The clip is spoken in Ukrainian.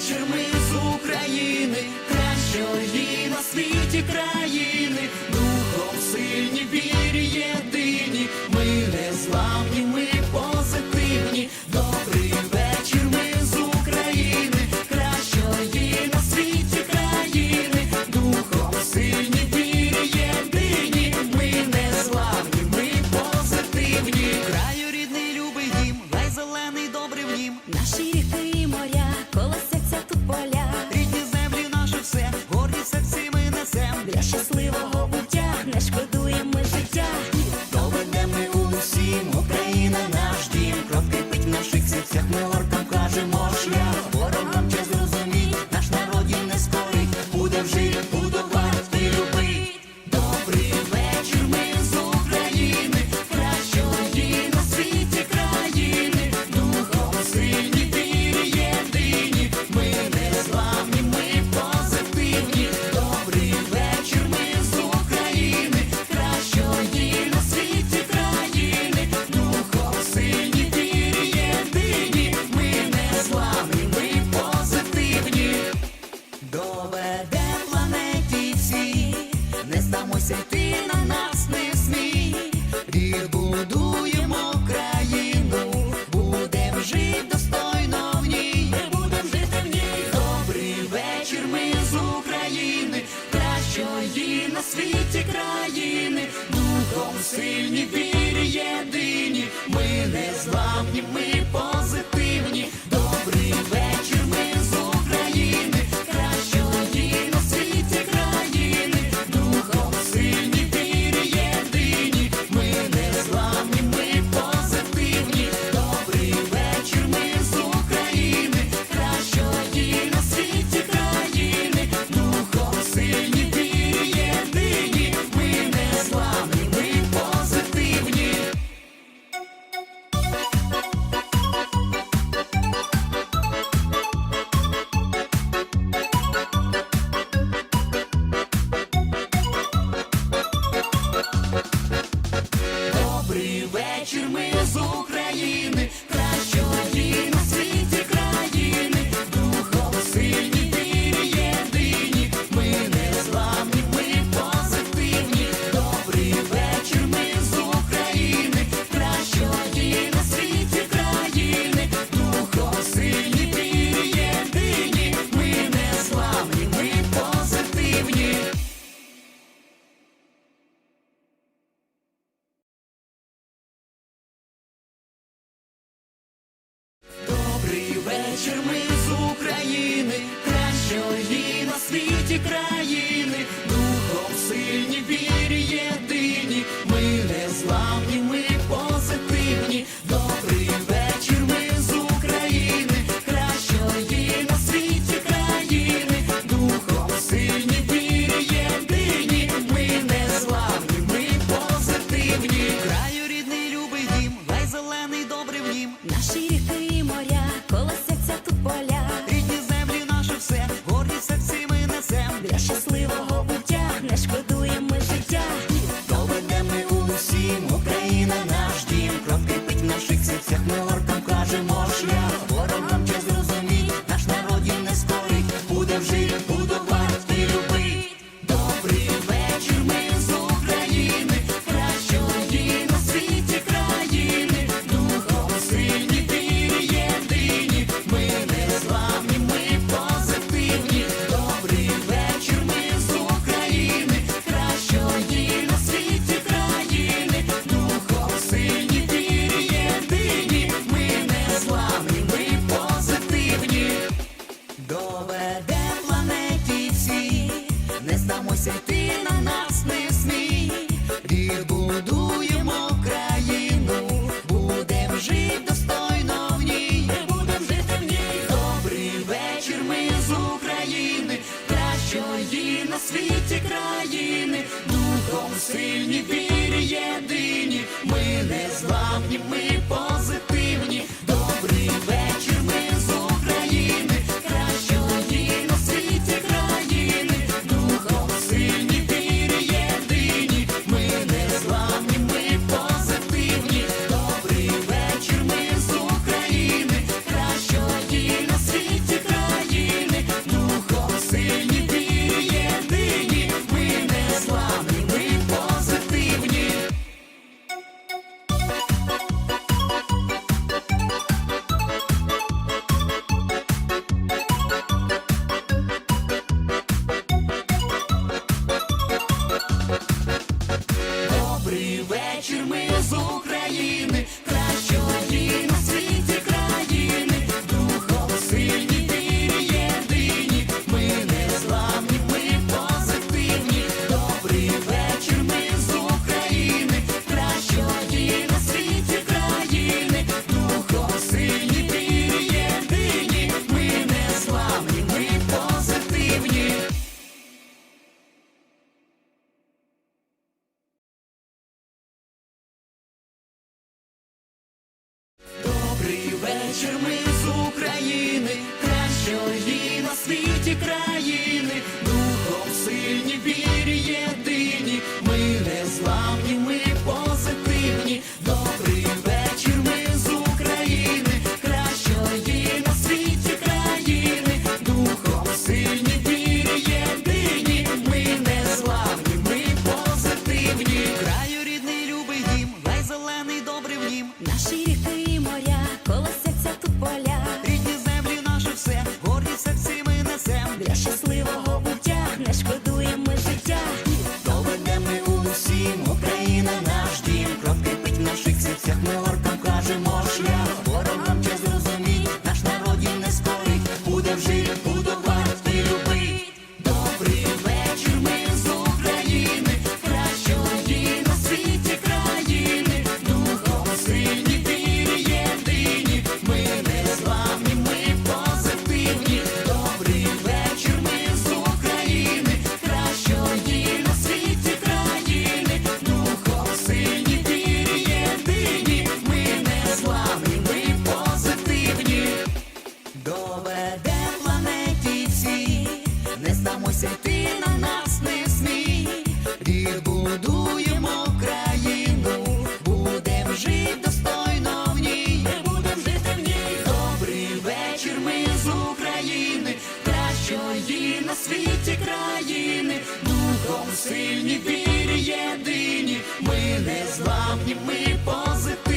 Вечір ми з України кращої на світі край. що на світі країни, духом сильні вірі єдині, ми не зламні, ми. вечір ми з України, кращої на світі країни, духом сильні вірі єдині, ми не славні, ми позитивні. Добрий вечір ми з України, кращої на світі країни, духом сильні вірі єдині, ми не славні, ми позитивні. Краю рідний любий дім, весь зелений добрий в нім, наші ріки. Dear. Can we? країни, духом сильні вірі єдині, ми не зламні, ми позитивні.